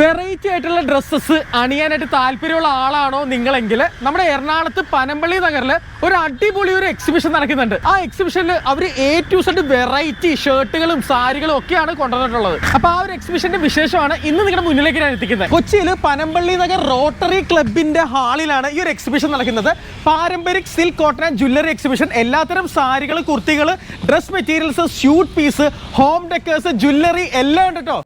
Variety ആയിട്ടുള്ള dresses അണിയാനായിട്ട് താല്പര്യമുള്ള ആളാണോ നിങ്ങളെങ്കിൽ നമ്മുടെ എറണാകുളത്ത് പനമ്പള്ളി നഗറിൽ ഒരു അടിപൊളി ഒരു എക്സിബിഷൻ നടക്കുന്നുണ്ട്. ആ എക്സിബിഷനിൽ അവർ എ ടു സെഡ് വെറൈറ്റി ഷർട്ടുകളും സാരികളും ഒക്കെയാണ് കൊണ്ടുവന്നിട്ടുള്ളത്. അപ്പൊ ആ ഒരു എക്സിബിഷന്റെ വിശേഷമാണ് ഇന്ന് നിങ്ങളുടെ മുന്നിലേക്ക് ഞാൻ എത്തിക്കുന്നത്. കൊച്ചിയിൽ പനമ്പള്ളി നഗർ റോട്ടറി ക്ലബിന്റെ ഹാളിലാണ് ഈ ഒരു എക്സിബിഷൻ നടക്കുന്നത്. പാരമ്പരിക് silk cotton and jewellery exhibition എല്ലാത്തരം സാരികൾ കുർത്തികൾ dress materials suit piece home decors jewellery എല്ലാം ഉണ്ട് കേട്ടോ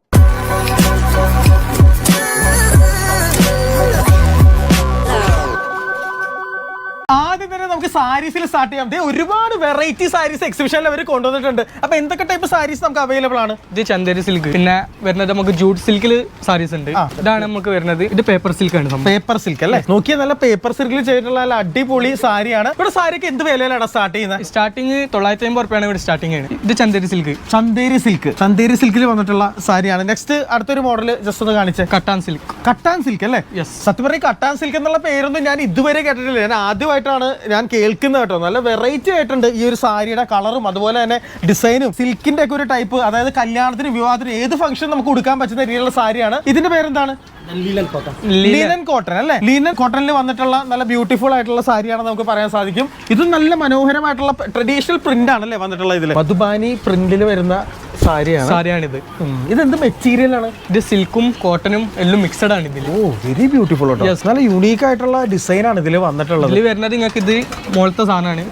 ആദ്യം തന്നെ നമുക്ക് സാരീസിൽ സ്റ്റാർട്ട് ചെയ്യാം. ഒരുപാട് വെറൈറ്റി സാരീസ് എക്സിബിഷനിൽ അവർ കൊണ്ടുവന്നിട്ടുണ്ട്. അപ്പൊ എന്തൊക്കെ ടൈപ്പ് സാരീസ് നമുക്ക് അവൈലബിൾ ആണ്? ഇത് ചന്ദേരി സിൽക്ക് പിന്നെ വരുന്നത് നമുക്ക് ജൂട്ട് സിൽക്കിൽ സാരീസ് ഉണ്ട്. ഇതാണ് നമുക്ക് വരുന്നത്. ഇത് പേപ്പർ സിൽക്ക് ആണ് പേപ്പർ സിൽക്ക് അല്ലേ? നോക്കിയാൽ നല്ല പേപ്പർ സിൽക്കിൽ ചെയ്തിട്ടുള്ള നല്ല അടിപൊളി സാരിയാണ്. ഇവിടെ സാരിക്ക് എന്ത് വിലയിലാണ് സ്റ്റാർട്ട് ചെയ്യുന്നത്? സ്റ്റാർട്ടിങ് തൊള്ളായിരത്തി അമ്പത് റുപ്യാണ് ഇവിടെ സ്റ്റാർട്ടിങ് ആണ്. ഇത് ചന്ദേരി സിൽക്ക് ചന്ദേരി സിൽക്ക് ചന്ദേരി സിൽക്കിൽ വന്നിട്ടുള്ള സാരിയാണ്. നെക്സ്റ്റ് അടുത്തൊരു മോഡൽ ജസ്റ്റ് ഒന്ന് കാണിച്ചേ. കട്ടാൻ സിൽക്ക് കട്ടാൻ സിൽക്ക് അല്ലേ. സത്യം പറഞ്ഞാൽ കട്ടാൻ സിൽക്ക് എന്നുള്ള പേരൊന്നും ഞാൻ ഇതുവരെ കേട്ടിട്ടില്ല. ഞാൻ ആദ്യമായിട്ടാണ് ഞാൻ കേൾക്കുന്നത് കേട്ടോ. നല്ല വെറൈറ്റി ആയിട്ടുണ്ട് ഈ ഒരു സാരിയുടെ കളറും അതുപോലെ തന്നെ ഡിസൈനും. സിൽക്കിന്റെ ഒക്കെ ഒരു ടൈപ്പ് അതായത് കല്യാണത്തിന് വിവാഹത്തിന് ഏത് ഫംഗ്ഷൻ നമുക്ക് കൊടുക്കാൻ പറ്റുന്ന രീതിയിലുള്ള സാരിയാണ്. ഇതിന്റെ പേരെന്താണ്? Linen cotton. അല്ലേ? ലീനൻ കോട്ടണിൽ വന്നിട്ടുള്ള നല്ല ബ്യൂട്ടിഫുൾ ആയിട്ടുള്ള സാരിയാണ് നമുക്ക് പറയാൻ സാധിക്കും. ഇത് നല്ല മനോഹരമായിട്ടുള്ള ട്രഡീഷണൽ പ്രിന്റ് ആണല്ലേ വന്നിട്ടുള്ള ഇതിൽ മധുബാനി പ്രിന്റിൽ വരുന്ന സാരിയാണ്. സാരിയാണിത്. ഇത് ഇതെന്ത് മെറ്റീരിയൽ ആണ്? ഇത് സിൽക്കും കോട്ടനും എല്ലാം മിക്സഡ് ആണ് ഇതിൽ ഓ വെരി ബ്യൂട്ടിഫുൾ കേട്ടോ. നല്ല യൂണീക്ക് ആയിട്ടുള്ള ഡിസൈൻ ആണ് ഇതിൽ വന്നിട്ടുള്ളത്. ഇതിൽ വരുന്നത് നിങ്ങൾക്ക് ഇത് മുകളത്തെ സാധനമാണ്.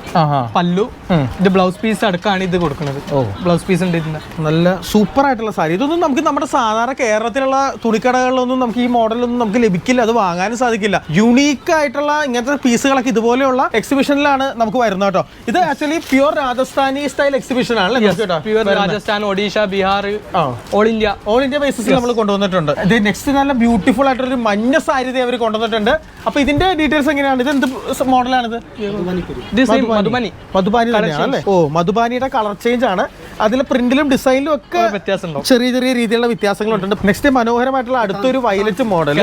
പല്ലു. ഇത് ബ്ലൗസ് പീസ് അടക്കാണ് ഇത് കൊടുക്കുന്നത്. ഓ. ബ്ലൗസ് പീസ് ഉണ്ട് ഇതിന്റെ. നല്ല സൂപ്പർ ആയിട്ടുള്ള സാരി. ഇതൊന്നും നമുക്ക് നമ്മുടെ സാധാരണ കേരളത്തിലുള്ള തുണിക്കടകളിലൊന്നും നമുക്ക് ഈ മോഡലൊന്നും നമുക്ക് ലഭിക്കില്ല. അത് വാങ്ങാനും സാധിക്കില്ല. യുണീക്ക് ആയിട്ടുള്ള ഇങ്ങനത്തെ പീസുകളൊക്കെ ഇതുപോലെയുള്ള എക്സിബിഷനിലാണ് നമുക്ക് വരുന്നത് കേട്ടോ. ഇത് actually pure Rajasthani style exhibition ആണ് കേട്ടോ pure Rajasthan Odisha Bihar all India. All India ബേസിസിൽ നമ്മൾ കൊണ്ടുവന്നിട്ടുണ്ട്. ഇത് നെക്സ്റ്റ് നല്ല ബ്യൂട്ടിഫുൾ ആയിട്ടൊരു ഒരു മഞ്ഞ സാരിത അവർ കൊണ്ടുവന്നിട്ടുണ്ട്. അപ്പൊ ഇതിന്റെ ഡീറ്റെയിൽസ് എങ്ങനെയാണ്? ഇത് എന്ത് മോഡലാണിത് മധുമനി മധുബാനി. തന്നെയാണ് അല്ലേ ഓ മധുബാനിയുടെ കളർ ചേഞ്ച് ആണ്. അതിൽ പ്രിന്റിലും ഡിസൈനിലും ഒക്കെ വ്യത്യാസമുണ്ടോ? ചെറിയ ചെറിയ രീതിയിലുള്ള വ്യത്യാസങ്ങളുണ്ട്. നെക്സ്റ്റ് മനോഹരമായിട്ടുള്ള അടുത്തൊരു വയലറ്റ് മോഡൽ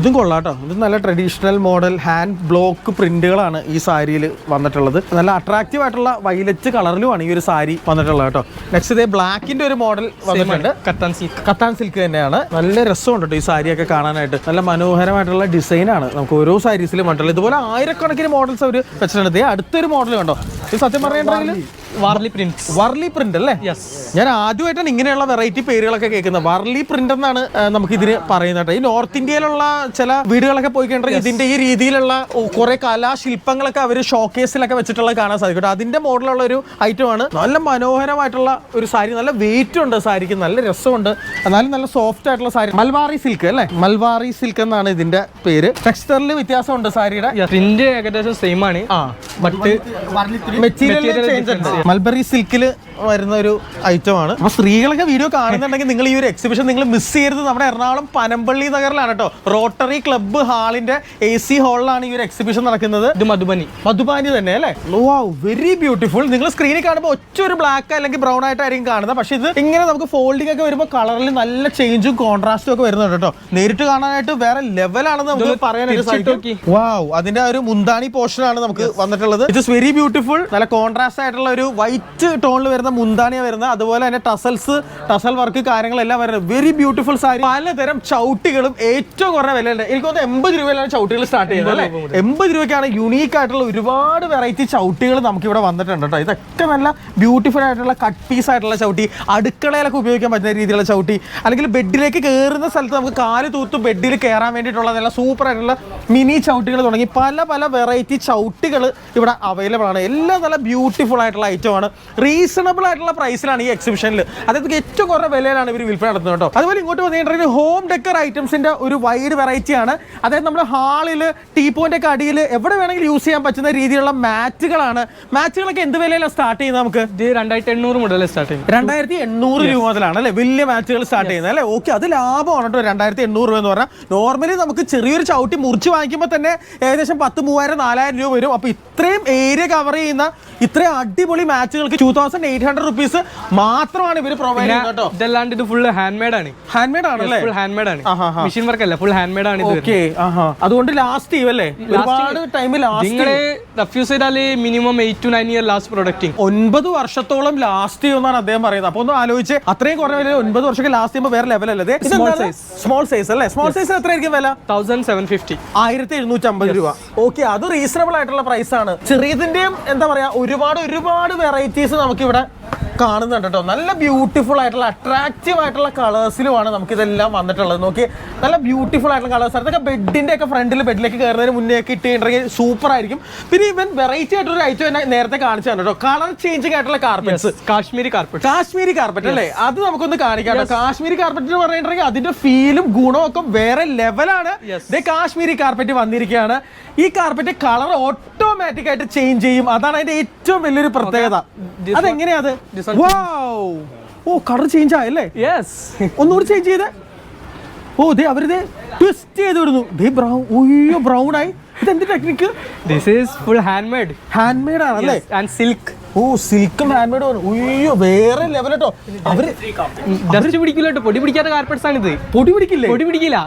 ഇതും കൊള്ളാട്ടോ ഇത് നല്ല ട്രഡീഷണൽ മോഡൽ ഹാൻഡ് ബ്ലോക്ക് പ്രിന്റുകളാണ് ഈ സാരിയിൽ വന്നിട്ടുള്ളത്. നല്ല അട്രാക്റ്റീവ് ആയിട്ടുള്ള വയലറ്റ് കളറിലുമാണ് ഈ ഒരു സാരി വന്നിട്ടുള്ളത് കേട്ടോ നെക്സ്റ്റ് ഇതേ ബ്ലാക്കിന്റെ ഒരു മോഡൽ വന്നിട്ടുണ്ട്. കത്താൻ സിൽക്ക് കത്താൻ സിൽക്ക് തന്നെയാണ്. നല്ല രസമുണ്ട് കേട്ടോ ഈ സാരിയൊക്കെ കാണാനായിട്ട്. നല്ല മനോഹരമായിട്ടുള്ള ഡിസൈനാണ് നമുക്ക് ഓരോ സാരീസിലും വന്നിട്ടുള്ളത്. ഇതുപോലെ ആയിരക്കണക്കിന് മോഡൽസ് അവർ വെച്ചിട്ടുണ്ട്. അടുത്തൊരു മോഡൽ കണ്ടോ? ഇത് സത്യം പറഞ്ഞിട്ടുണ്ടെങ്കിൽ വാർലി പ്രിന്റ് വർലി പ്രിന്റ് അല്ലേ? ഞാൻ ആദ്യമായിട്ടാണ് ഇങ്ങനെയുള്ള വെറൈറ്റി പേരുകളൊക്കെ കേൾക്കുന്നത്. വർലി പ്രിന്റ് എന്നാണ് നമുക്ക് ഇതിന് പറയുന്നത്. ഈ നോർത്ത് ഇന്ത്യയിലുള്ള ചില വീടുകളൊക്കെ പോയി കഴിഞ്ഞാൽ ഇതിന്റെ ഈ രീതിയിലുള്ള കുറെ കലാശില്പങ്ങളൊക്കെ അവർ ഷോക്കേസിലൊക്കെ വെച്ചിട്ടുള്ള കാണാൻ സാധിക്കും അതിന്റെ മോഡലുള്ള ഒരു ഐറ്റം ആണ്. നല്ല മനോഹരമായിട്ടുള്ള ഒരു സാരി. നല്ല വെയിറ്റ് ഉണ്ട് സാരിക്ക്. നല്ല രസമുണ്ട്. എന്നാലും നല്ല സോഫ്റ്റ് ആയിട്ടുള്ള സാരി. മൽവാറി സിൽക്ക് അല്ലേ? മൽവാറി സിൽക്ക് എന്നാണ് ഇതിന്റെ പേര്. ടെക്സ്റ്ററിൽ വ്യത്യാസമുണ്ട് സാരിയുടെ? പ്രിന്റ് ഏകദേശം സെയിം ആണ്. ആ ബട്ട് മെറ്റീരിയൽ ചേഞ്ച് ഉണ്ട്. മൽബറി സിൽക്കിൽ വരുന്ന ഒരു ഐറ്റം ആണ് അപ്പൊ സ്ത്രീകളൊക്കെ വീഡിയോ കാണുന്നുണ്ടെങ്കിൽ നിങ്ങൾ ഈ ഒരു എക്സിബിഷൻ നിങ്ങൾ മിസ് ചെയ്യരുത്. നമ്മുടെ എറണാകുളം പനമ്പള്ളി നഗറിലാണ് കേട്ടോ. റോട്ടറി ക്ലബ്ബ് ഹാളിന്റെ എ സി ഹാളിലാണ് ഈ ഒരു എക്സിബിഷൻ നടക്കുന്നത്. ഇത് മധുബനി. മധുബാനി തന്നെ അല്ലേ? വാവ് വെരി ബ്യൂട്ടിഫുൾ നിങ്ങൾ സ്ക്രീനിൽ കാണുമ്പോൾ ഒറ്റ ഒരു ബ്ലാക്ക് അല്ലെങ്കിൽ ബ്രൗൺ ആയിട്ടായിരിക്കും കാണുന്നത്. പക്ഷെ ഇത് ഇങ്ങനെ നമുക്ക് ഫോൾഡിംഗ് ഒക്കെ വരുമ്പോൾ കളറിൽ നല്ല ചേഞ്ചും കോൺട്രാസ്റ്റും ഒക്കെ വരുന്നുണ്ട് കേട്ടോ. നേരിട്ട് കാണാനായിട്ട് വേറെ ലെവലാണെന്ന് നമുക്ക് പറയാനായിട്ട് സാധിക്കും. വാവ് അതിന്റെ ഒരു മുന്താണി പോർഷൻ ആണ് നമുക്ക് വന്നിട്ടുള്ളത്. ഇറ്റ് ഇസ് വെരി ബ്യൂട്ടിഫുൾ നല്ല കോൺട്രാസ്റ്റ് ആയിട്ടുള്ള ഒരു വൈറ്റ് ടോണിൽ വരുന്ന മുന്താനിയ വരുന്ന അതുപോലെ തന്നെ ടസൽസ് ടസൽ വർക്ക് കാര്യങ്ങളെല്ലാം വരുന്നത്. വെരി ബ്യൂട്ടിഫുൾ സാരി പലതരം ചവിട്ടികളും ഏറ്റവും കുറഞ്ഞ വിലയുണ്ട്. എനിക്ക് തോന്നുന്നു എൺപത് രൂപയിലാണ് ചവിട്ടികൾ സ്റ്റാർട്ട് ചെയ്യുന്നത് അല്ലേ? എൺപത് രൂപയ്ക്കാണ് യുണീക്ക് ആയിട്ടുള്ള ഒരുപാട് വെറൈറ്റി ചവിട്ടികൾ നമുക്ക് ഇവിടെ വന്നിട്ടുണ്ട് കേട്ടോ. ഇതൊക്കെ നല്ല ബ്യൂട്ടിഫുൾ ആയിട്ടുള്ള കട്ട് പീസ് ആയിട്ടുള്ള ചവിട്ടി. അടുക്കളയിലൊക്കെ ഉപയോഗിക്കാൻ പറ്റുന്ന രീതിയിലുള്ള ചവിട്ടി. അല്ലെങ്കിൽ ബെഡിലേക്ക് കയറുന്ന സ്ഥലത്ത് നമുക്ക് കാൽ തൂത്ത് ബെഡിൽ കയറാൻ വേണ്ടിയിട്ടുള്ള നല്ല സൂപ്പർ ആയിട്ടുള്ള മിനി ചവിട്ടികൾ തുടങ്ങി. പല പല വെറൈറ്റി ചവിട്ടികൾ ഇവിടെ അവൈലബിൾ ആണ്. എല്ലാം നല്ല ബ്യൂട്ടിഫുൾ ആയിട്ടുള്ള ഐറ്റം ആണ് റീസണബിൾ ആയിട്ടുള്ള പ്രൈസിലാണ് ഈ എക്സിബിഷനിൽ അതായത് ഏറ്റവും കുറഞ്ഞ വിലയിലാണ് ഇവർ വിൽപ്പന നടത്തുന്നത് കേട്ടോ. അതുപോലെ ഇങ്ങോട്ട് വന്നിട്ടുണ്ടെങ്കിൽ ഹോം ഡെക്കർ ഐറ്റംസിന്റെ ഒരു വൈഡ് വെറൈറ്റിയാണ് അതായത് നമ്മുടെ ഹാളിൽ ടീ ഒക്കെ അടിയിൽ എവിടെ വേണമെങ്കിലും യൂസ് ചെയ്യാൻ പറ്റുന്ന രീതിയിലുള്ള മാറ്റുകളാണ് മാറ്റുകളൊക്കെ എന്ത് വിലയിലാണ് സ്റ്റാർട്ട് ചെയ്യുന്നത് നമുക്ക്? ഇത് രണ്ടായിരത്തി എണ്ണൂറ് മുതൽ സ്റ്റാർട്ട് ചെയ്യും രണ്ടായിരത്തി എണ്ണൂറ് രൂപ മുതലാണ് അല്ലേ? വലിയ മാച്ചുകൾ സ്റ്റാർട്ട് ചെയ്യുന്നത് അല്ലേ? ഓക്കെ അത് ലാഭമാണ് കേട്ടോ. രണ്ടായിരത്തി എണ്ണൂറ് രൂപ എന്ന് പറഞ്ഞാൽ നോർമലി നമുക്ക് ചെറിയൊരു ചവിട്ടി മുറിച്ച് വാങ്ങിക്കുമ്പോൾ തന്നെ ഏകദേശം പത്ത് മൂവായിരം നാലായിരം രൂപ വരും. അപ്പോൾ ഇത്രയും ഏരിയ കവർ ചെയ്യുന്ന ഇത്രയും അടിപൊളി മാച്ചുകൾക്ക് two thousand eight hundred rupees മാത്രമാണ് ഇവർ പ്രൊവൈഡ് ചെയ്യുന്നത് കേട്ടോ. ഇതല്ലാണ്ട് ഇത് ഫുൾ ഹാൻഡ് മെയ്ഡ് ആണ് ഹാൻഡ് മെയ്ഡ് ആണ്. ഫുൾ ഹാൻഡ് മെയ്ഡ് ആണ്. മെഷീൻ വർക്ക് അല്ല ഫുൾ ഹാൻഡ് മെയ്ഡ് ആണ് ഓക്കെ അതുകൊണ്ട് ലാസ്റ്റ് ചെയ്യും ഒരുപാട് ടൈം ലാസ്റ്റ് നിങ്ങൾ റഫ്യൂസ് ചെയ്താൽ minimum eight to nine year last പ്രൊഡക്റ്റിംഗ് ഒൻപത് വർഷത്തോളം ലാസ്റ്റ് ചെയ്യുമെന്നാണ് അദ്ദേഹം പറയുന്നത്. അപ്പൊ ഒന്ന് ആലോചിച്ച് അത്രയും കുറഞ്ഞ വില ഒൻപത് വർഷം ലാസ്റ്റ് ചെയ്യുമ്പോൾ വേറെ ലെവൽ അല്ലേ സ്മോൾ സൈസ് അല്ലേ? സ്മോൾ സൈസിന് എത്രയായിരിക്കും വില? തൗസൻഡ് സെവൻ ഫിഫ്റ്റി ആയിരത്തി എഴുന്നൂറ്റി അമ്പത് രൂപ. ഓക്കെ അത് റീസണബിൾ ആയിട്ടുള്ള പ്രൈസ് ആണ്. ചെറിയതിന്റെയും എന്താ പറയാ ഒരുപാട് ഒരുപാട് വെറൈറ്റീസ് നമുക്ക് ഇവിടെ കാണുന്നുണ്ട് കേട്ടോ നല്ല ബ്യൂട്ടിഫുൾ ആയിട്ടുള്ള അട്രാക്റ്റീവ് ആയിട്ടുള്ള കളേഴ്സിലുമാണ് നമുക്ക് ഇതെല്ലാം വന്നിട്ടുള്ളത്. നോക്കി നല്ല ബ്യൂട്ടിഫുൾ ആയിട്ടുള്ള കളേഴ്സ് അതൊക്കെ ബെഡിന്റെ ഒക്കെ ഫ്രണ്ടിൽ ബെഡിലേക്ക് കയറുന്നതിന് മുന്നേ ഒക്കെ ഇട്ടുണ്ടെങ്കിൽ സൂപ്പർ ആയിരിക്കും. പിന്നെ ഇവൻ വെറൈറ്റി ആയിട്ടൊരു ഐറ്റം എന്നെ നേരത്തെ കാണിച്ചാണ് കേട്ടോ കളർ ചേഞ്ചിങ് ആയിട്ടുള്ള carpets Kashmiri carpet Kashmiri carpet അല്ലേ? അത് നമുക്കൊന്ന് കാണിക്കാം കേട്ടോ. കാശ്മീരി കാർപ്പറ്റ് എന്ന് പറഞ്ഞിട്ടുണ്ടെങ്കിൽ അതിന്റെ ഫീലും ഗുണവും ഒക്കെ വേറെ ലെവലാണ് കാശ്മീരി കാർപ്പറ്റ് വന്നിരിക്കുകയാണ്. ഈ കാർപ്പറ്റ് കളർ ഓട്ടോമാറ്റിക് ആയിട്ട് ചേഞ്ച് ചെയ്യും. അതാണ് അതിന്റെ ഏറ്റവും വലിയൊരു പ്രത്യേകത. അതെങ്ങനെയാ അത്. ഓ കളർ ചേഞ്ച് ആയല്ലേ? യെസ് ഒന്നുകൂടി ചേഞ്ച് ചെയ്തേ. ഓ ദേ അവരിത് ട്വിസ്റ്റ് ചെയ്ത് വിടുന്നു ദേ ബ്രൗൺ ഒയ്യോ ബ്രൗൺ ആയി. ഇത് എന്ത് technique this is full handmade handmade ആണല്ലേ ആൻഡ് സിൽക്ക് ഓ സിൽക്കും ഹാൻഡ് അയ്യോ വേറെ ലെവൽ കേട്ടോ അവർ ഡസ്റ്റ് പിടിക്കില്ല കേട്ടോ പൊടി പിടിക്കാത്ത കാർപ്പറ്റ്സ് ആണ് ഇത് പൊടി പിടിക്കില്ലേ? പൊടി പിടിക്കില്ല.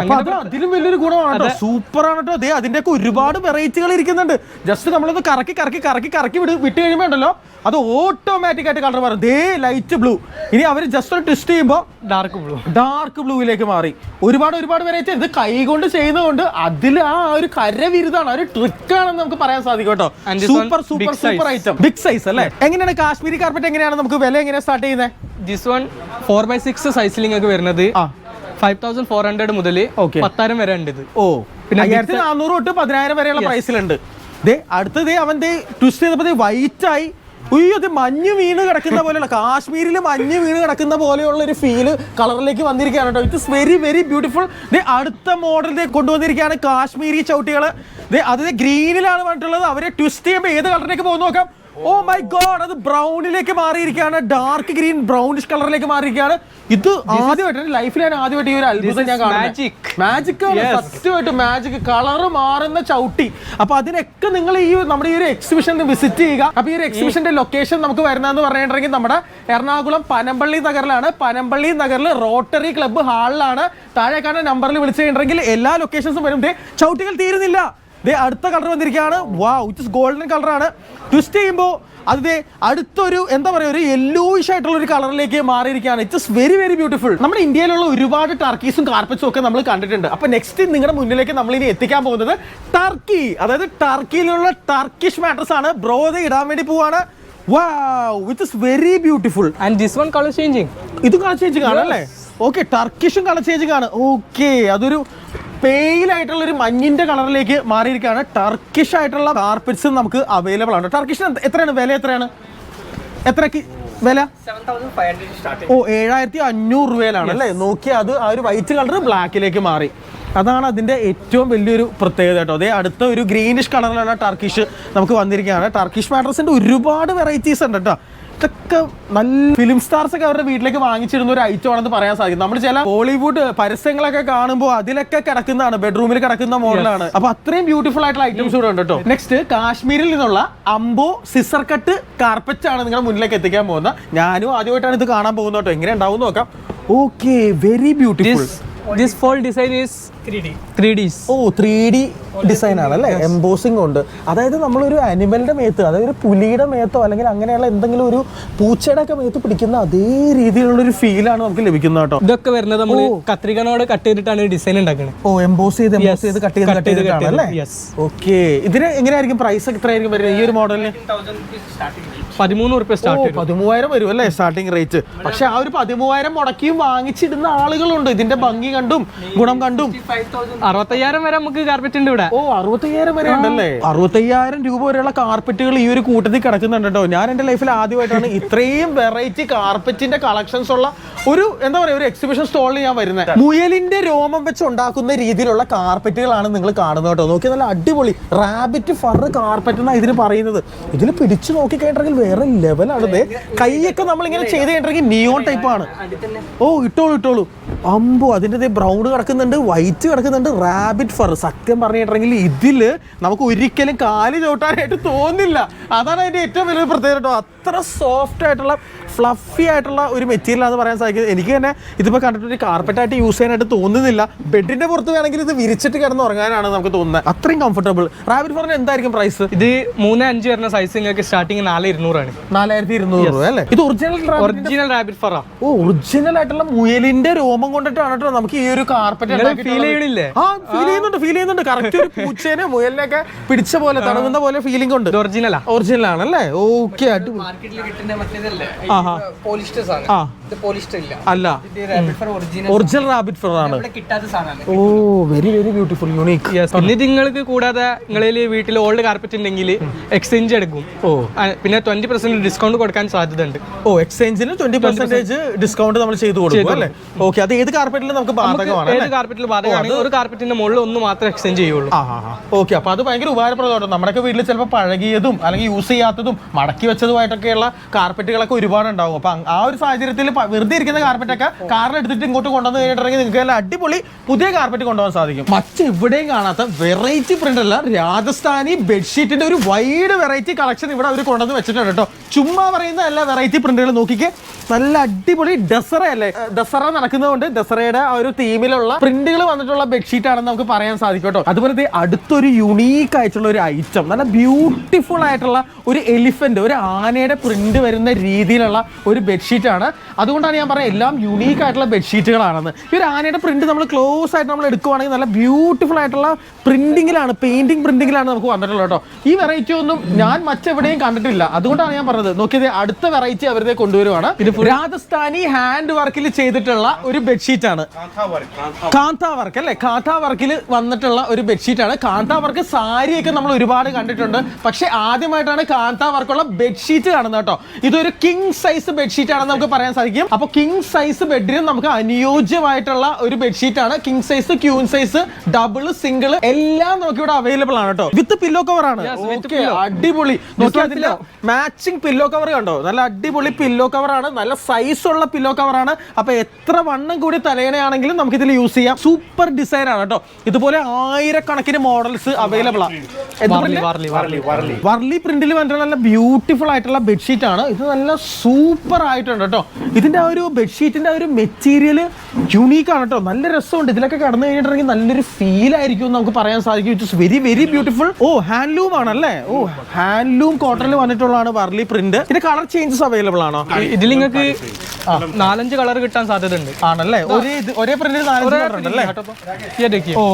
അത് അതിലും വലിയൊരു ഗുണമാണ് സൂപ്പർ ആണ് കേട്ടോ അതെ അതിന്റെ ഒക്കെ ഒരുപാട് വെറൈറ്റികൾ ഇരിക്കുന്നുണ്ട്. ജസ്റ്റ് നമ്മളത് കറക്കി കറക്കി കറക്കി കറക്കി വിട് വിട്ട് കഴിയുമ്പോ ഉണ്ടല്ലോ അത് ഓട്ടോമാറ്റിക് ആയിട്ട് കളർ മാറും. ദേ ലൈറ്റ് ബ്ലൂ ഇനി അവർ ജസ്റ്റ് ഒരു ട്വിസ്റ്റ് ചെയ്യുമ്പോൾ ഡാർക്ക് ബ്ലൂ ഡാർക്ക് ബ്ലൂയിലേക്ക് മാറി. ഒരുപാട് ഒരുപാട് വെറൈറ്റി ഇത് കൈ കൊണ്ട് ചെയ്യുന്നതുകൊണ്ട് അതിൽ ആ ഒരു കരവിരുതാണ് ഒരു ട്രിക്കാണെന്ന് നമുക്ക് പറയാൻ സാധിക്കും കേട്ടോ super super super item big size അല്ലേ? എങ്ങനെയാണ് കാശ്മീരി കാർപ്പറ്റ് എങ്ങനെയാണ് നമുക്ക് വില എങ്ങനെയാണ് സ്റ്റാർട്ട് ചെയ്യുന്നത് this one four by six സൈസിലിംഗ് ഒക്കെ വരുന്നത് ഫൈവ് തൗസൻഡ് ഫോർ ഹൺഡ്രഡ് മുതൽ ഓക്കെ പത്തായിരം വരെ ഉണ്ട് ഇത്. ഓ. പിന്നെ അയ്യായിരത്തി നാനൂറ് തൊട്ട് പതിനായിരം വരെയുള്ള പ്രൈസിലുണ്ട് ദേ അടുത്ത ദേ അവൻ ദേ ട്വിസ്റ്റ് ചെയ്തപ്പോ വൈറ്റ് ആയി. ഉയ്യോ അത് മഞ്ഞ് വീണ് കിടക്കുന്ന പോലെയുള്ള കാശ്മീരിൽ മഞ്ഞ് വീണ് കിടക്കുന്ന പോലെയുള്ള ഒരു ഫീൽ കളറിലേക്ക് വന്നിരിക്കുകയാണ് കേട്ടോ ഇറ്റ്സ് വെരി വെരി ബ്യൂട്ടിഫുൾ ദേ അടുത്ത മോഡൽ കൊണ്ടുവന്നിരിക്കുകയാണ് കാശ്മീരി ചവിട്ടികൾ ദേ അത് ഗ്രീനിലാണ് പറഞ്ഞിട്ടുള്ളത്. അവരെ ട്വിസ്റ്റ് ചെയ്യുമ്പോൾ ഏത് കളറിലേക്ക് പോകുന്നു നോക്കാം. ഓ മൈ ഗോഡ് അത് ബ്രൗണിലേക്ക് മാറിയിരിക്കുകയാണ്. ഡാർക്ക് ഗ്രീൻ ബ്രൗണിഷ് കളറിലേക്ക് മാറിയിരിക്കുകയാണ്. ഇത് ആദ്യമായിട്ട് ലൈഫിൽ ഞാൻ ആദ്യമായിട്ട് ഈ ഒരു അത്ഭുതം ഞാൻ കാണുന്നത്. മാജിക്. സത്യമായിട്ട് മാജിക് കളർ മാറുന്ന ചവിട്ടി. അപ്പൊ അതിനൊക്കെ നിങ്ങൾ ഈ നമ്മുടെ ഈ ഒരു എക്സിബിഷൻ വിസിറ്റ് ചെയ്യുക. അപ്പൊ ഈ ഒരു എക്സിബിഷന്റെ ലൊക്കേഷൻ നമുക്ക് വരുന്നതെന്ന് പറഞ്ഞിട്ടുണ്ടെങ്കിൽ നമ്മുടെ എറണാകുളം പനമ്പള്ളി നഗറിലാണ്. പനമ്പള്ളി നഗറിൽ റോട്ടറി ക്ലബ്ബ് ഹാളിലാണ് താഴെ കാണുന്ന നമ്പറിൽ വിളിച്ചു കഴിഞ്ഞിട്ടുണ്ടെങ്കിൽ എല്ലാ ലൊക്കേഷൻസും വരും. ചവിട്ടികൾ തീരുന്നില്ല. ദേ അടുത്ത കളർ വന്നിരിക്കുകയാണ്. വാ ഇറ്റ് ഗോൾഡൻ കളറാണ് ട്വിസ്റ്റ് ചെയ്യുമ്പോൾ അത് ദേ അടുത്തൊരു എന്താ പറയുക ഒരു യെല്ലോയിഷ് ആയിട്ടുള്ള ഒരു കളറിലേക്ക് മാറിയിരിക്കുകയാണ്. ഇറ്റ്സ് വെരി വെരി ബ്യൂട്ടിഫുൾ നമ്മുടെ ഇന്ത്യയിലുള്ള ഒരുപാട് ടർക്കീസും കാർപ്പറ്റ്സും ഒക്കെ നമ്മൾ കണ്ടിട്ടുണ്ട്. അപ്പോൾ നെക്സ്റ്റ് നിങ്ങളുടെ മുന്നിലേക്ക് നമ്മൾ ഇനി എത്തിക്കാൻ പോകുന്നത് ടർക്കി അതായത് ടർക്കിയിലുള്ള ടർക്കിഷ് മാട്രസ് ആണ്. ബ്രോ ഇത് ഇടാൻ വേണ്ടി പോവാണ്. Wow it's very beautiful and this one colour changing ഇത് കളർ ചേഞ്ചിങ് ആണ് അല്ലേ? ഓക്കെ ടർക്കിഷും കളർ ചേഞ്ചിങ് ആണ്. ഓക്കെ അതൊരു പെയിൽ ആയിട്ടുള്ള ഒരു മഞ്ഞിന്റെ കളറിലേക്ക് മാറിയിരിക്കുകയാണ്. ടർക്കിഷ് ആയിട്ടുള്ള കാർപ്പറ്റ്സ് നമുക്ക് അവൈലബിൾ ആണ്. ടർക്കിഷിന് എത്രയാണ് വില എത്രയാണ്? എത്രക്ക് വില? ഓ ഏഴായിരത്തി അഞ്ഞൂറ് രൂപയിലാണ് അല്ലേ? നോക്കി അത് ആ ഒരു വൈറ്റ് കളർ ബ്ലാക്കിലേക്ക് മാറി. അതാണ് അതിന്റെ ഏറ്റവും വലിയൊരു പ്രത്യേകത കേട്ടോ. അതേ അടുത്ത ഒരു ഗ്രീനിഷ് കളറിലുള്ള ടർക്കിഷ് നമുക്ക് വന്നിരിക്കുകയാണ്. ടർക്കിഷ് മാട്രസിന്റെ ഒരുപാട് വെറൈറ്റീസ് ഉണ്ട് കേട്ടോ. ഇതൊക്കെ നല്ല ഫിലിം സ്റ്റാർസ് ഒക്കെ അവരുടെ വീട്ടിലേക്ക് വാങ്ങിച്ചിരുന്ന ഒരു ഐറ്റം ആണെന്ന് പറയാൻ സാധിക്കും. നമ്മൾ ചില ബോളിവുഡ് പരസ്യങ്ങളൊക്കെ കാണുമ്പോൾ അതിലൊക്കെ കിടക്കുന്നതാണ്. ബെഡ്റൂമിൽ കിടക്കുന്ന മോഡലാണ്. അപ്പൊ അത്രയും ബ്യൂട്ടിഫുൾ ആയിട്ടുള്ള ഐറ്റംസ് ഇവിടെ ഉണ്ട് കേട്ടോ. നെക്സ്റ്റ് കാശ്മീരിൽ നിന്നുള്ള അംബോ സിസർ കട്ട് കാർപ്പറ്റ് ആണ് നിങ്ങളുടെ മുന്നിലേക്ക് എത്തിക്കാൻ പോകുന്നത്. ഞാനും ആദ്യമായിട്ടാണ് ഇത് കാണാൻ പോകുന്നത് കേട്ടോ. എങ്ങനെ ഉണ്ടാവും നോക്കാം. Okay very beautiful this fall design is three D oh three D design ആണ് അല്ലേ എംബോസിംഗ് ഉണ്ട്. അതായത് നമ്മളൊരു അനിമലിന്റെ മേത്ത് അതായത് ഒരു പുലിയുടെ മേത്തോ അല്ലെങ്കിൽ അങ്ങനെയുള്ള എന്തെങ്കിലും ഒരു പൂച്ചയുടെ ഒക്കെ മേത്ത് പിടിക്കുന്ന അതേ രീതിയിലുള്ള ഒരു ഫീലാണ് നമുക്ക് ലഭിക്കുന്നത് കേട്ടോ. ഇതൊക്കെ വരുന്നത് നമ്മൾ കത്രികനോട് കട്ട് ചെയ്തിട്ടാണ് ഡിസൈൻ ഉണ്ടാക്കുന്നത് ഓ എംബോസ് ചെയ്ത്. എംബോസ് ചെയ്ത് കട്ട് ചെയ്ത് Cut കട്ട് ചെയ്ത് അല്ലേ. ഓക്കെ ഇതിന് എങ്ങനെയായിരിക്കും പ്രൈസ് എത്രയായിരിക്കും വരുന്നത്? ഈ ഒരു മോഡലിന് പതിമൂന്ന് റുപ്യ സ്റ്റാർട്ട് പതിമൂവായിരം വരും അല്ലേ സ്റ്റാർട്ടിംഗ് റേറ്റ് പക്ഷെ ആ ഒരു പതിമൂവായിരം മുടക്കിയും വാങ്ങിച്ചിടുന്ന ആളുകളുണ്ട്. ഇതിന്റെ ഭംഗി കണ്ടും ഗുണം കണ്ടും. അറുപത്തയ്യായിരം വരെ നമുക്ക് കാർപ്പറ്റ് ഉണ്ട് ഇവിടെ. ഓ അറുപത്തയ്യായിരം വരെ ഉണ്ടല്ലേ? അറുപത്തയ്യായിരം രൂപ വരെയുള്ള കാർപ്പറ്റുകൾ ഈ ഒരു കൂട്ടത്തിൽ കിടക്കുന്നുണ്ട് കേട്ടോ. ഞാൻ എന്റെ ലൈഫിൽ ആദ്യമായിട്ടാണ് ഇത്രയും വെറൈറ്റി കാർപ്പറ്റിന്റെ കളക്ഷൻസ് ഉള്ള ഒരു എന്താ പറയാ ഒരു എക്സിബിഷൻ സ്റ്റോളിൽ ഞാൻ വരുന്നത്. മുയലിന്റെ രോമം വെച്ച് ഉണ്ടാക്കുന്ന രീതിയിലുള്ള കാർപ്പറ്റുകളാണ് നിങ്ങൾ കാണുന്നത് കേട്ടോ. നോക്കി നല്ല അടിപൊളി റാബിറ്റ് ഫർ കാർപ്പറ്റ് എന്നാണ് ഇതിന് പറയുന്നത്. ഇതിൽ പിടിച്ചു നോക്കി കഴിഞ്ഞിട്ടുണ്ടെങ്കിൽ വേറെ ലെവലാണ് ദേ. കൈയൊക്കെ നമ്മളിങ്ങനെ ചെയ്ത് കഴിഞ്ഞിട്ടുണ്ടെങ്കിൽ നിയോൺ ടൈപ്പ് ആണ്. ഓ ഇട്ടോളൂ ഇട്ടോളൂ. അമ്പോ അതിന്റെ ബ്രൗൺ കിടക്കുന്നുണ്ട് വൈറ്റ് കിടക്കുന്നുണ്ട് റാബിറ്റ് ഫർ സത്യം പറഞ്ഞിട്ടുണ്ടെങ്കിൽ ഇതിൽ നമുക്ക് ഒരിക്കലും കാൽ ചവിട്ടാനായിട്ട് തോന്നില്ല. അതാണ് അതിന്റെ ഏറ്റവും വലിയ പ്രത്യേകത കേട്ടോ. അത്ര സോഫ്റ്റ് ആയിട്ടുള്ള ഫ്ലഫി ആയിട്ടുള്ള ഒരു മെറ്റീരിയൽ ആണെന്ന് പറയാൻ സാധിക്കും. എനിക്ക് തന്നെ ഇതിപ്പോൾ കണ്ടിട്ട് ഒരു കാർപ്പറ്റായിട്ട് ആയിട്ട് യൂസ് ചെയ്യാനായിട്ട് തോന്നുന്നില്ല. ബെഡിന്റെ പുറത്ത് വേണമെങ്കിൽ ഇത് വിരിച്ചിട്ട് കിടന്ന് ഉറങ്ങാനാണ് നമുക്ക് തോന്നുന്നത്. അത്രയും കംഫർട്ടബിൾ റാബിറ്റ് ഫറിന് എന്തായിരിക്കും പ്രൈസ് ഇത് മൂന്ന് അഞ്ച് വരുന്ന സൈസ് നിങ്ങൾക്ക് സ്റ്റാർട്ടിങ് നാല് ഇരുന്നൂറാണ് നാലായിരത്തി ഇരുന്നൂറ് രൂപ അല്ലേ? ഇത് ഒറിജിനൽ ഒറിജിനൽ റാബിറ്റ് ഫറ. ഓ ഒറിജിനൽ ആയിട്ടുള്ള മുയലിന്റെ രോമം കൊണ്ടിട്ടാണ് കേട്ടോ നമുക്ക് ഈ ഒരു കാർപ്പറ്റ് ഫീൽ ചെയ്യണില്ലേ? ആ ഫീൽ ചെയ്യുന്നുണ്ട് ഫീൽ ചെയ്യുന്നുണ്ട്. കറക്റ്റ് ഒരു പൂച്ചേനെ മുയലിനെയൊക്കെ പിടിച്ച പോലെ തടവുന്ന പോലെ ഫീലിംഗ് ഉണ്ട്. ഒറിജിനലാ ഒറിജിനൽ ആണല്ലേ? ഓക്കെ അടിപൊളി. മാർക്കറ്റിൽ കിട്ടുന്ന മറ്റേതല്ലേ? ആ. അല്ല. ഒറിജിനൽ റാബിറ്റ് ഫർ ആണ്. ഓ വെരി വെരി ബ്യൂട്ടിഫുൾ യൂണീക്ക് പിന്നെ നിങ്ങൾക്ക് കൂടാതെ നിങ്ങളിൽ വീട്ടിൽ ഓൾഡ് കാർപ്പറ്റ് ഉണ്ടെങ്കിൽ എക്സ്ചേഞ്ച് എടുക്കും. ഓ. പിന്നെ ട്വന്റി പെർസെന്റ് ഡിസ്കൗണ്ട് കൊടുക്കാൻ സാധ്യതയുണ്ട്. ഓ എക്സ്ചേഞ്ചിന് ട്വന്റി പെർസെന്റേജ് ഡിസ്കൗണ്ട് നമ്മൾ ചെയ്തു കൊടുക്കും അല്ലേ? ഓക്കെ അത് ഏത് കാർപ്പറ്റിലും നമുക്ക് ബാധകമാണ് ഏത് കാർപ്പറ്റിൽ ബാധകമാണ് ഒരു കാർപ്പറ്റിന്റെ മുകളിൽ ഒന്ന് മാത്രമേ എക്സ്ചേഞ്ച് ചെയ്യുള്ളൂ. ഓക്കെ അപ്പൊ അത് ഭയങ്കര ഉപകാരപ്രദമാണ് നമ്മുടെയൊക്കെ വീട്ടിൽ ചിലപ്പോൾ പഴകിയതും അല്ലെങ്കിൽ യൂസ് ചെയ്യാത്തതും മടക്കി വെച്ചതുമായിട്ടൊക്കെയുള്ള കാർപ്പറ്റുകളൊക്കെ ഒരുപാട് ഉണ്ടാവും. അപ്പൊ ആ ഒരു സാഹചര്യത്തിൽ വെറുതെ ഇരിക്കുന്ന കാർപ്പറ്റൊക്കെ കാറിൽ എടുത്തിട്ട് ഇങ്ങോട്ട് കൊണ്ടുവന്ന് കഴിഞ്ഞിട്ടുണ്ടെങ്കിൽ നിങ്ങൾക്ക് നല്ല അടിപൊളി പുതിയ കാർപ്പറ്റ് കൊണ്ടുപോകാൻ സാധിക്കും. മറ്റെവിടെയും കാണാത്ത വെറൈറ്റി പ്രിന്റ് അല്ല രാജസ്ഥാനി ബെഡ്ഷീറ്റിന്റെ ഒരു വൈഡ് വെറൈറ്റി കളക്ഷൻ ഇവിടെ അവർ കൊണ്ടുവന്ന് വെച്ചിട്ടുണ്ട് കേട്ടോ. ചുമ്മാ പറയുന്ന എല്ലാ വെറൈറ്റി പ്രിന്റുകൾ നോക്കിക്കേ. നല്ല അടിപൊളി ദസറ അല്ലേ? ദസറ നടക്കുന്നതുകൊണ്ട് ദസറയുടെ ആ ഒരു തീമിലുള്ള പ്രിന്റുകൾ വന്നിട്ടുള്ള ബെഡ്ഷീറ്റ് ആണെന്ന് നമുക്ക് പറയാൻ സാധിക്കും കേട്ടോ അതുപോലെ അടുത്തൊരു യുണീക്ക് ആയിട്ടുള്ള ഒരു ഐറ്റം നല്ല ബ്യൂട്ടിഫുൾ ആയിട്ടുള്ള ഒരു എലിഫന്റ് ഒരു ആനയുടെ പ്രിന്റ് വരുന്ന രീതിയിലുള്ള ഒരു ബെഡ്ഷീറ്റ് ആണ് അതുകൊണ്ടാണ് ഞാൻ പറയുന്നത് എല്ലാം യുണീക്ക് ആയിട്ടുള്ള ബെഡ്ഷീറ്റുകളാണെന്ന് ഈ ഒരു ആനയുടെ പ്രിന്റ് നമ്മൾ ക്ലോസ് ആയിട്ട് നമ്മൾ എടുക്കുവാണെങ്കിൽ നല്ല ബ്യൂട്ടിഫുൾ ആയിട്ടുള്ള പ്രിന്റിങ്ങിലാണ് പെയിന്റിംഗ് പ്രിന്റിങ്ങിലാണ് നമുക്ക് വന്നിട്ടുള്ളത് കേട്ടോ. ഈ വെറൈറ്റി ഒന്നും ഞാൻ മറ്റെവിടെയും കണ്ടിട്ടില്ല. അതുകൊണ്ടാണ് ഞാൻ പറഞ്ഞത്. നോക്കിയത് അടുത്ത വെറൈറ്റി അവരുടെ കൊണ്ടുവരുവാണ്. ഇത് രാജസ്ഥാനി ഹാൻഡ് വർക്കിൽ ചെയ്തിട്ടുള്ള ഒരു ബെഡ്ഷീറ്റ് ആണ്. കാന്ത വർക്ക് അല്ലെ? കാന്ത വർക്കിൽ വന്നിട്ടുള്ള ഒരു ബെഡ്ഷീറ്റ് ആണ്. കാന്ത വർക്ക് സാരിയൊക്കെ നമ്മൾ ഒരുപാട് കണ്ടിട്ടുണ്ട്. പക്ഷെ ആദ്യമായിട്ടാണ് കാന്ത വർക്കുള്ള ബെഡ്ഷീറ്റ് കാണുന്നത് കേട്ടോ. ഇതൊരു കിങ് സൈസ് ബെഡ്ഷീറ്റ് ആണെന്ന് നമുക്ക് പറയാൻ സാധിക്കും. അപ്പോൾ കിങ് സൈസ് ബെഡിന് നമുക്ക് അനുയോജ്യമായിട്ടുള്ള ഒരു ബെഡ്ഷീറ്റ് ആണ്. King size queen size double single എല്ലാം നമുക്ക് ഇവിടെ അവൈലബിൾ ആണ് കേട്ടോ. വിത്ത് പില്ലോ കവർ ആണ്. അടിപൊളി. നോക്കി അതിന്റെ മാച്ചിങ് പില്ലോ കവർ കണ്ടോ? നല്ല അടിപൊളി പില്ലോ കവർ ആണ്. നല്ല സൈസ് ഉള്ള പില്ലോ കവറാണ് ആണ്. അപ്പൊ എത്ര വണ്ണം കൂടി തലയണയാണെങ്കിലും നമുക്ക് ഇതിൽ യൂസ് ചെയ്യാം. സൂപ്പർ ഡിസൈൻ ആണ് കേട്ടോ. ഇതുപോലെ ആയിരക്കണക്കിന് മോഡൽസ് അവൈലബിൾ ആണ് വാർലി പ്രിന്റിൽ വന്നിട്ടുള്ള നല്ല ബ്യൂട്ടിഫുൾ ആയിട്ടുള്ള ബെഡ്ഷീറ്റ് ആണ്. ഇത് നല്ല സൂപ്പർ ആയിട്ടുണ്ട് കേട്ടോ. ഇതിന്റെ ആ ഒരു ബെഡ്ഷീറ്റിന്റെ ആ ഒരു മെറ്റീരിയൽ യുണീക്ക് ആണ് കേട്ടോ. നല്ല രസമുണ്ട്. ഇതിലൊക്കെ കടന്നു കഴിഞ്ഞിട്ടുണ്ടെങ്കിൽ നല്ലൊരു ഫീൽ ആയിരിക്കും എന്ന് നമുക്ക് പറയാൻ സാധിക്കും. ഇറ്റ്സ് വെരി വെരി ബ്യൂട്ടിഫുൾ ഓ ഹാൻഡ്ലൂം ആണല്ലേ ഓ ഹാൻഡ്ലൂം കോട്ടണിൽ വന്നിട്ടുള്ളതാണ് വർലി പ്രിന്റ് ഇതിന്റെ കളർ ചേഞ്ചസ് അവൈലബിൾ ആണോ? ഇതിൽ നിങ്ങൾക്ക് നമുക്ക് നാലഞ്ച് കളർ കിട്ടാൻ സാധ്യതയുണ്ട്. ആണല്ലേ? ഒരേ ഇത് ഒരേ പ്രിന്റിൽ നാലഞ്ച് ഓ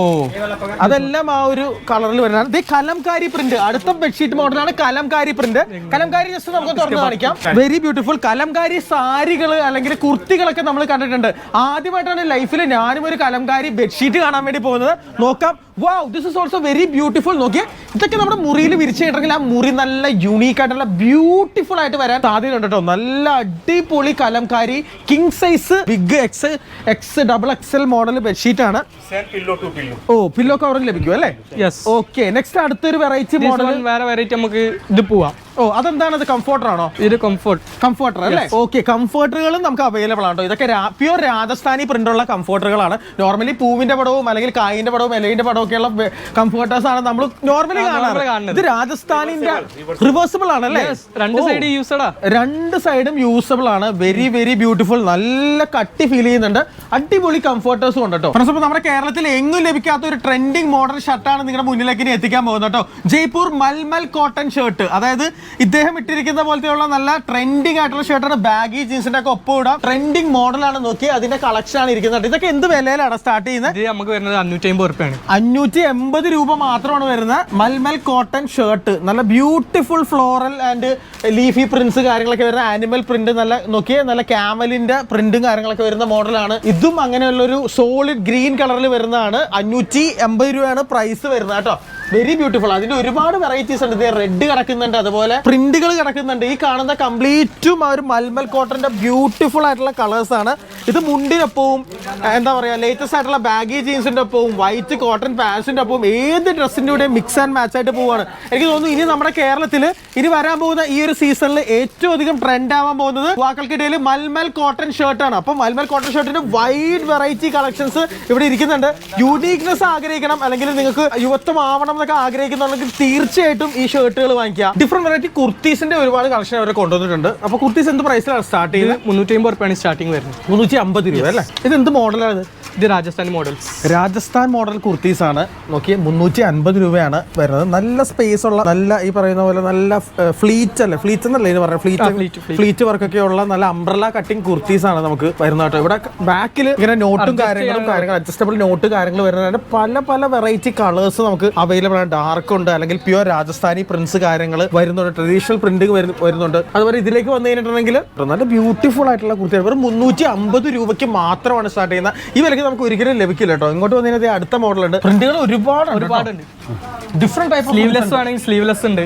അതെല്ലാം ആ ഒരു കളറിൽ വരുന്ന കലംകാരി പ്രിന്റ് അടുത്ത ബെഡ്ഷീറ്റ് മോഡലാണ് കലംകാരി പ്രിന്റ് കലംകാരി ജസ്റ്റ് നമുക്ക് തുറന്ന് കാണിക്കാം. വെരി ബ്യൂട്ടിഫുൾ കലംകാരി സാരികൾ അല്ലെങ്കിൽ കുർത്തികളൊക്കെ നമ്മൾ കണ്ടിട്ടുണ്ട്. ആദ്യമായിട്ടാണ് ലൈഫിൽ ഞാനും ഒരു കലംകാരി ബെഡ്ഷീറ്റ് കാണാൻ വേണ്ടി പോകുന്നത്. നോക്കാം. Wow this is also very beautiful നോക്കിയേ. ഇതൊക്കെ നമ്മുടെ മുറിയിൽ വിരിച്ചിട്ടുണ്ടെങ്കിൽ ആ മുറി നല്ല യുണീക്ക് ആയിട്ടുള്ള ബ്യൂട്ടിഫുൾ ആയിട്ട് വരാൻ സാധ്യതയുണ്ട് കേട്ടോ. നല്ല അടിപൊളി Kalamkari king size big X X double X L model bedsheet ആണ്. ഓ പില്ലോ കവറിൽ ലഭിക്കും അല്ലേ? യെസ് ഓക്കെ നെക്സ്റ്റ് അടുത്തൊരു വെറൈറ്റി മോഡൽ വേറെ വെറൈറ്റി നമുക്ക് ഇത് പോവാം. ഓ അതെന്താണ്? അത് കംഫോർട്ടർ ആണോ? ഇത് കംഫോർട്ട് കംഫോർട്ടർ അല്ലേ? ഓക്കെ കംഫോർട്ടറുകളും നമുക്ക് അവൈലബിൾ ആണ് കേട്ടോ ഇതൊക്കെ പ്യൂർ രാജസ്ഥാനി പ്രിന്റ് ഉള്ള കംഫോർട്ടറുകളാണ് നോർമലി പൂവിന്റെ പടവും അല്ലെങ്കിൽ കായിന്റെ പടവും എലയിന്റെ പടവും ഒക്കെയുള്ള കംഫോർട്ടേഴ്സ് ആണ് നമ്മൾ നോർമലി കാണാറ്. കാണുന്നത്. ഇത് രാജസ്ഥാനിന്റെ റിവേഴ്സിബിൾ ആണ് അല്ലേ? രണ്ട് സൈഡ് യൂസഡാ രണ്ട് സൈഡും യൂസബിൾ ആണ്. വെരി വെരി ബ്യൂട്ടിഫുൾ നല്ല കട്ടി ഫീൽ ചെയ്യുന്നുണ്ട്. അടിപൊളി കംഫോർട്ടേഴ്സും ഉണ്ട് കേട്ടോ ഫ്രണ്ട്സ് അപ്പോൾ നമ്മുടെ കേരളത്തിൽ എങ്ങും ലഭിക്കാത്ത ഒരു ട്രെൻഡിങ് മോഡൽ ഷർട്ടാണ് നിങ്ങളുടെ മുന്നിലേക്ക് ഇനി എത്തിക്കാൻ പോകുന്നത് കേട്ടോ ജയ്പൂർ മൽമൽ കോട്ടൺ ഷർട്ട് അതായത് ഇദ്ദേഹം ഇട്ടിരിക്കുന്ന പോലത്തെയുള്ള നല്ല ട്രെൻഡിങ് ആയിട്ടുള്ള ഷർട്ടാണ് ബാഗി ജീൻസിന്റെ ഒക്കെ ഒപ്പം ഇടാം. ട്രെൻഡിങ് മോഡലാണ് നോക്കി അതിന്റെ കളക്ഷൻ ആണ് ഇരിക്കുന്നത് ഇതൊക്കെ എന്ത് വിലയിലാണ് സ്റ്റാർട്ട് ചെയ്യുന്നത്? ഇത് നമുക്ക് വരുന്നത് അഞ്ഞൂറ്റി അമ്പത് റുപ്യാണ് അഞ്ഞൂറ്റി എൺപത് രൂപ മാത്രമാണ് വരുന്നത്. മൽമൽ കോട്ടൺ ഷർട്ട് നല്ല beautiful floral and leafy prints കാര്യങ്ങളൊക്കെ വരുന്ന ആനിമൽ പ്രിന്റ് നല്ല നോക്കിയേ നല്ല ക്യാമലിന്റെ പ്രിന്റും കാര്യങ്ങളൊക്കെ വരുന്ന മോഡലാണ് ഇതും അങ്ങനെയുള്ള ഒരു സോളിഡ് ഗ്രീൻ കളറിൽ വരുന്നതാണ്. അഞ്ഞൂറ്റി എൺപത് രൂപയാണ് പ്രൈസ് വരുന്നത് കേട്ടോ. വെരി ബ്യൂട്ടിഫുൾ അതിന്റെ ഒരുപാട് വെറൈറ്റീസ് ഉണ്ട്. റെഡ് കിടക്കുന്നുണ്ട്. അതുപോലെ പ്രിന്റുകൾ കിടക്കുന്നുണ്ട്. ഈ കാണുന്ന കംപ്ലീറ്റും ആ ഒരു മൽമൽ കോട്ടന്റെ ബ്യൂട്ടിഫുൾ ആയിട്ടുള്ള കളേഴ്സ് ആണ്. ഇത് മുണ്ടിനൊപ്പവും എന്താ പറയാ ലേറ്റസ്റ്റ് ആയിട്ടുള്ള ബാഗി ജീൻസിന്റെ ഒപ്പവും വൈറ്റ് കോട്ടൺ പാൻസിന്റെ ഒപ്പവും ഏത് ഡ്രസ്സിന്റെ കൂടെ മിക്സ് ആൻഡ് മാച്ച് ആയിട്ട് പോവാണ്. എനിക്ക് തോന്നുന്നു ഇനി നമ്മുടെ കേരളത്തിൽ ഇനി വരാൻ പോകുന്ന ഈ ഒരു സീസണിൽ ഏറ്റവും അധികം ട്രെൻഡ് ആവാൻ പോകുന്നത് യുവാക്കൾക്കിടയിൽ മൽമൽ കോട്ടൺ ഷർട്ടാണ് അപ്പൊ മൽമൽ കോട്ടൺ ഷർട്ടിന്റെ വൈഡ് വെറൈറ്റി കളക്ഷൻസ് ഇവിടെ ഇരിക്കുന്നുണ്ട്. യൂണീക്നെസ് ആഗ്രഹിക്കണം. അല്ലെങ്കിൽ നിങ്ങൾക്ക് യുവത്വം ആവണം എന്നൊക്കെ ആഗ്രഹിക്കുന്നുണ്ടെങ്കിൽ തീർച്ചയായിട്ടും ഈ ഷർട്ടുകൾ വാങ്ങിക്കുക. ഡിഫറെന്റ് വെറൈറ്റി കുർത്തീസിന്റെ ഒരുപാട് കളക്ഷൻ അവർ കൊണ്ടുവന്നിട്ടുണ്ട്. അപ്പോൾ കുർത്തീസ് എന്ത് പ്രൈസിലാണ് സ്റ്റാർട്ട് ചെയ്ത് ചെയ്യുന്നത്? മുന്നൂറ്റി അമ്പത് റുപ്യാണ് സ്റ്റാർട്ടിങ് വരുന്നത്. മുന്നൂറ്റി അമ്പത് രൂപ അല്ലേ? ഇത് എന്ത് മോഡലാണ് ഇത്? രാജസ്ഥാൻ മോഡൽ രാജസ്ഥാൻ മോഡൽ കുർത്തീസ് ആണ്. നോക്കിയ മുന്നൂറ്റി അൻപത് രൂപയാണ് വരുന്നത്. നല്ല സ്പേസ് ഉള്ള നല്ല ഈ പറയുന്ന പോലെ നല്ല ഫ്ലീറ്റ് അല്ലേ? ഫ്ലീറ്റ് എന്നല്ലേ ഇത് പറയുന്നത്? ഫ്ലീറ്റ് വർക്ക് ഒക്കെ വർക്കൊക്കെ ഉള്ള നല്ല അംബ്രല കട്ടിംഗ് കുർത്തീസ് ആണ് നമുക്ക് വരുന്നത് കേട്ടോ. ഇവിടെ ബാക്കിൽ ഇങ്ങനെ നോട്ടും കാര്യങ്ങളും കാര്യങ്ങളും അഡ്ജസ്റ്റബിൾ നോട്ട് കാര്യങ്ങൾ വരുന്നതിന് പല പല വെറൈറ്റി കളേഴ്സ് നമുക്ക് അവൈലബിൾ ആണ് ഡാർക്ക് ഉണ്ട് അല്ലെങ്കിൽ പ്യുവർ രാജസ്ഥാനി പ്രിന്റ്സ് കാര്യങ്ങൾ വരുന്നുണ്ട്. ട്രഡീഷണൽ പ്രിന്റ് വരുന്നുണ്ട്. അതുപോലെ ഇതിലേക്ക് വന്നു കഴിഞ്ഞിട്ടുണ്ടെങ്കിൽ നല്ല ബ്യൂട്ടിഫുൾ ആയിട്ടുള്ള കുർത്തിയാണ് വെറും മുന്നൂറ്റി അമ്പത് രൂപയ്ക്ക് മാത്രമാണ് സ്റ്റാർട്ട് ചെയ്യുന്നത്. ഈ വിലയ്ക്ക് നമുക്ക് ഒരിക്കലും ലഭിക്കില്ല കേട്ടോ ഇങ്ങോട്ട് വന്നു കഴിഞ്ഞാൽ അടുത്ത മോഡൽ ഉണ്ട്. പ്രിന്റുകൾ ഒരുപാട് ഒരുപാടുണ്ട്. ഡിഫറെന്റ് ടൈപ്പ് സ്ലീവ്ലെസ് ആണെങ്കിൽ സ്ലീവ്ലെസ് ഉണ്ട്.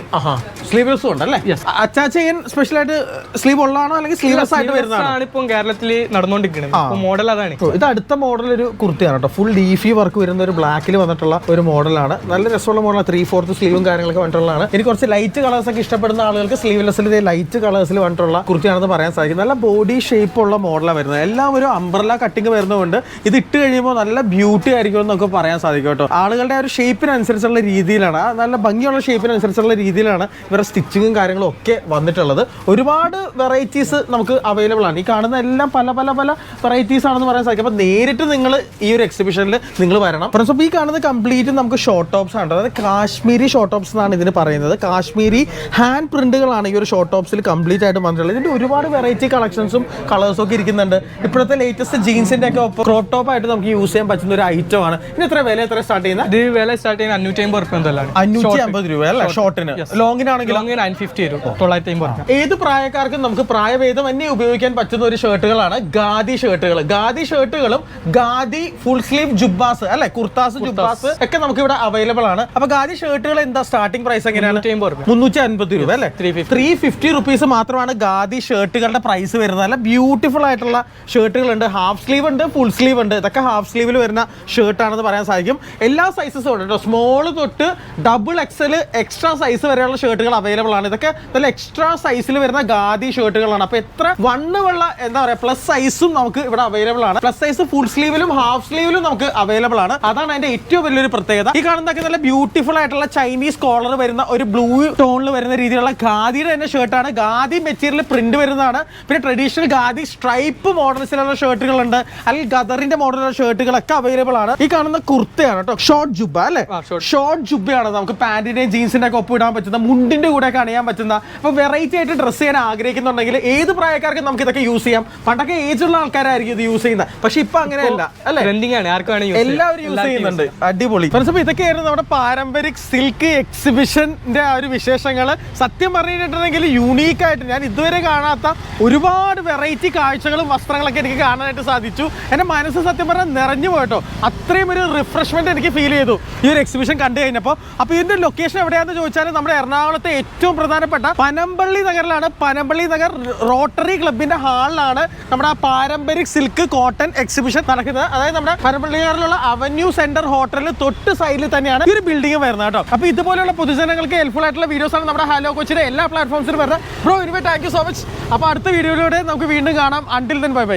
സ്ലീവ്ലെസ്സും ഉണ്ട്. അല്ലേ? അറ്റാച്ച് ചെയ്യാൻ സ്പെഷ്യൽ ആയിട്ട് സ്ലീവ് ഉള്ളതാണോ അല്ലെങ്കിൽ സ്ലീവ്ലെസ് ആയിട്ട് വരുന്നതാണ്? ഇപ്പം കേരളത്തിൽ നടന്നുകൊണ്ടിരിക്കുന്നത്. മോഡൽ അതാണ്. ഇത് അടുത്ത മോഡൽ ഒരു കുർത്തിയാണ് കേട്ടോ ഫുൾ ലീഫി വർക്ക് വരുന്ന ഒരു ബ്ലാക്കിൽ വന്നിട്ടുള്ള ഒരു മോഡലാണ് നല്ല രസമുള്ള മോഡലാണ് ത്രീ ഫോർത്ത് സ്ലീവും കാര്യങ്ങളൊക്കെ വന്നിട്ടുള്ളതാണ്. എനിക്ക് കുറച്ച് ലൈറ്റ് കളേഴ്സ് ഒക്കെ ഇഷ്ടപ്പെടുന്ന ആളുകൾക്ക് സ്ലീവ്ലെസ്സിൽ ലൈറ്റ് കളേഴ്സിൽ വന്നിട്ടുള്ള കുർത്തിയാണെന്ന് പറയാൻ സാധിക്കും. നല്ല ബോഡി ഷേപ്പ് ഉള്ള മോഡലാണ് വരുന്നത്. എല്ലാം ഒരു അംബ്രല കട്ടിങ് വരുന്നതുകൊണ്ട് ഇത് ഇട്ട് കഴിയുമ്പോൾ നല്ല ബ്യൂട്ടി ആയിരിക്കും എന്നൊക്കെ പറയാൻ സാധിക്കും കേട്ടോ. ആളുകളുടെ ഒരു ഷേപ്പിനനുസരിച്ചുള്ള രീതിയിലാണ്. നല്ല ഭംഗിയുള്ള ഷേപ്പിനനുസരിച്ചുള്ള രീതിയിലാണ് ഇവരുടെ സ്റ്റിച്ചിങ്ങും കാര്യങ്ങളും ഒക്കെ വന്നിട്ടുള്ളത്. ഒരുപാട് വെറൈറ്റീസ് നമുക്ക് അവൈലബിൾ ആണ്. ഈ കാണുന്ന എല്ലാം പല പല പല വെറൈറ്റീസ് ആണെന്ന് പറയാൻ സാധിക്കും. അപ്പോൾ നേരിട്ട് നിങ്ങൾ ഈ ഒരു എക്സിബിഷനിൽ നിങ്ങൾ വരണം. ഫ്രണ്ട്സ് അപ്പോൾ ഈ കാണുന്നത് കംപ്ലീറ്റ് നമുക്ക് ഷോർട്ട് ടോപ്സ് ആണ് അതായത് കാശ്മീരി ഷോർട്ട് ടോപ്സ് എന്നാണ് ഇതിന് പറയുന്നത്. കാശ്മീരി ഹാൻഡ് പ്രിന്റുകളാണ് ഈ ഒരു ഷോർട്ട് ടോപ്സിൽ കംപ്ലീറ്റ് ആയിട്ട് വന്നിട്ടുള്ളത്. ഇതിന്റെ ഒരുപാട് വെറൈറ്റി കളക്ഷൻസും കളേഴ്സും ഒക്കെ ഇരിക്കുന്നുണ്ട്. ഇപ്പോഴത്തെ ലേറ്റസ്റ്റ് ജീൻസിന്റെ ഒക്കെ ഒപ്പം ക്രോപ്പ് ടോപ്പ് ആയിട്ട് നമുക്ക് യൂസ് ചെയ്യാൻ പറ്റുന്ന ഒരു ഐറ്റം ആണ്. ഇനി എത്ര വില? എത്ര സ്റ്റാർട്ട് ചെയ്യുന്നത് ഇത് വില സ്റ്റാർട്ട് ചെയ്യുന്ന അഞ്ഞൂറ്റി അമ്പത് റുപ്യ എന്തെല്ലാം അഞ്ഞൂറ്റി അമ്പത് രൂപ അല്ലേ? ഷോർട്ടിന് ലോങ്ങിനാണെങ്കിൽ ലോങ്ങിന് നയൻ ഫിഫ്റ്റി വരും. തൊള്ളായിരത്തി അമ്പത് ഏത് പ്രായക്കാർക്കും നമുക്ക് പ്രായഭേദം തന്നെ ഉപയോഗിക്കാൻ പറ്റുന്ന ഒരു ഷർട്ടുകളാണ് ഗാദി ഷർട്ടുകൾ ഗാദി ഷർട്ടുകളും ഗാദി ഫുൾ സ്ലീവ് ജുബാസ് അല്ലെ? കുർത്താസ് ജുബാസ് ഒക്കെ നമുക്ക് ഇവിടെ അവൈലബിൾ ആണ്. അപ്പൊ ഗാദി ഷർട്ടുകൾ എന്താ? സ്റ്റാർട്ടിംഗ് പ്രൈസ് എങ്ങനെയാണ്? നൂറ്റി മുന്നൂറ്റി അൻപത് രൂപ അല്ലേ? 350. ത്രീ ഫിഫ്റ്റി റുപ്പീസ് മാത്രമാണ് ഗാദി ഷർട്ടുകളുടെ പ്രൈസ് വരുന്നത്. നല്ല ബ്യൂട്ടിഫുൾ ആയിട്ടുള്ള ഷർട്ടുകൾ ഉണ്ട് ഹാഫ് സ്ലീവ് ഉണ്ട് ഫുൾ സ്ലീവ് ഉണ്ട്. ഇതൊക്കെ ഹാഫ് സ്ലീവിൽ വരുന്ന ഷർട്ട് ആണെന്ന് പറയാൻ സാധിക്കും. എല്ലാ സൈസസും ഉണ്ട് കേട്ടോ സ്മോൾ തൊട്ട് ഡബിൾ എക്സൽ എക്സ്ട്രാ സൈസ് വരെയുള്ള ഷർട്ടുകൾ അവൈലബിൾ ആണ്. ഇതൊക്കെ നല്ല എക്സ്ട്രാ സൈസിൽ വരുന്ന ഗാദി ഷർട്ടുകളാണ് അപ്പൊ എത്ര വണ്ണുള്ള എന്താ പറയാ പ്ലസ് സൈസും നമുക്ക് ഇവിടെ അവൈലബിൾ ആണ്. പ്ലസ് സൈസ് ഫുൾ സ്ലീവിലും ഹാഫ് സ്ലീവിലും നമുക്ക് അവൈലബിൾ ആണ്. അതാണ് അതിന്റെ ഏറ്റവും വലിയൊരു പ്രത്യേകത. ഈ കാണുന്നതൊക്കെ നല്ല ബ്യൂട്ടിഫുൾ ആയിട്ടുള്ള ചൈനീസ് കോളർ വരുന്ന ഒരു ബ്ലൂ ടോണിൽ വരുന്ന രീതിയിലുള്ള ഖാദിയുടെ തന്നെ ഷർട്ടാണ് ഖാദി മെറ്റീരിയൽ പ്രിന്റ് വരുന്നതാണ്. പിന്നെ ട്രഡീഷണൽ ഖാദി സ്ട്രൈപ്പ് മോഡൽസിലുള്ള ഷർട്ടുകളുണ്ട് അല്ലെങ്കിൽ ഗദറിന്റെ മോഡലുള്ള ഷർട്ടുകളൊക്കെ അവൈലബിൾ ആണ്. ഈ കാണുന്ന കുർത്തയാണ് കേട്ടോ ഷോർട്ട് ജുബ അല്ലേ? ഷോർട്ട് ജുബയാണ് നമുക്ക് പാന്റിന്റെയും ജീൻസിന്റെ ഒക്കെ ഒപ്പിടാൻ ഇടാൻ പറ്റുന്ന മുണ്ടിന്റെ കൂടെ ഒക്കെ അണിയാൻ പറ്റുന്ന. അപ്പൊ വെറൈറ്റി ആയിട്ട് ഡ്രസ്സ് ചെയ്യാൻ ആഗ്രഹിക്കുന്നുണ്ടെങ്കിൽ ഏത് പ്രായക്കാർക്കും നമുക്ക് ഇതൊക്കെ യൂസ് ചെയ്യാം. പണ്ടൊക്കെ ഏജ് ഉള്ള ആൾക്കാരായിരിക്കും ഇത് യൂസ് ചെയ്യുന്നത്. പക്ഷെ ഇപ്പൊ അങ്ങനെയല്ല അല്ലേ. എല്ലാവരും യൂസ് ചെയ്യുന്നുണ്ട്. അടിപൊളി. ഫ്രണ്ട്സ് ഇതൊക്കെയായിരുന്നു നമ്മുടെ പാരമ്പരിക് സിൽക്ക് എക്സിബിഷന്റെ ആ ഒരു വിശേഷങ്ങൾ സത്യം പറഞ്ഞിട്ടുണ്ടെങ്കിൽ യുണീക്കായിട്ട് ഞാൻ ഇതുവരെ കാണാത്ത ഒരുപാട് വെറൈറ്റി കാഴ്ചകളും വസ്ത്രങ്ങളൊക്കെ എനിക്ക് കാണാനായിട്ട് സാധിച്ചു. എന്റെ മനസ്സ് സത്യം പറഞ്ഞാൽ നിറഞ്ഞു പോയിട്ടോ. അത്രയും ഒരു റിഫ്രഷ്മെന്റ് എനിക്ക് ഫീൽ ചെയ്തു ഈ ഒരു എക്സിബിഷൻ കണ്ടു കഴിഞ്ഞപ്പോൾ. അപ്പോൾ ഇതിന്റെ ലൊക്കേഷൻ എവിടെയാണെന്ന് ചോദിച്ചാൽ നമ്മുടെ എറണാകുളത്തെ ഏറ്റവും പ്രധാനപ്പെട്ട പനമ്പള്ളി നഗറിലാണ്. പനമ്പള്ളി നഗർ റോട്ടറി ക്ലബിന്റെ ഹാളിലാണ് നമ്മുടെ ആ പാരമ്പരിക് സിൽക്ക് കോട്ടൺ എക്സിബിഷൻ നടക്കുന്നത്. അതായത് നമ്മുടെ പനമ്പള്ളി നഗറിലുള്ള അവന്യൂ സെന്റർ ഹോട്ടലിൽ തൊട്ട് സൈഡിൽ തന്നെയാണ്. ഈ ഒരു ബിൽഡിംഗ് വരുന്നത് കേട്ടോ. അപ്പോൾ ഇതുപോലെയുള്ള പൊതുജനങ്ങൾക്ക് ഹെൽപ്ഫുൾ ആയിട്ടുള്ള വീഡിയോസ് ആണ് നമ്മുടെ ഹലോ കൊച്ചിയുടെ എല്ലാ പ്ലാറ്റ്ഫോംസിലും വരുന്നത്. ബ്രോ ഇനിമേ താങ്ക് യു സോ മച്ച് അപ്പോൾ അടുത്ത വീഡിയോയിലൂടെ നമുക്ക് വീണ്ടും കാണാം. Until then bye bye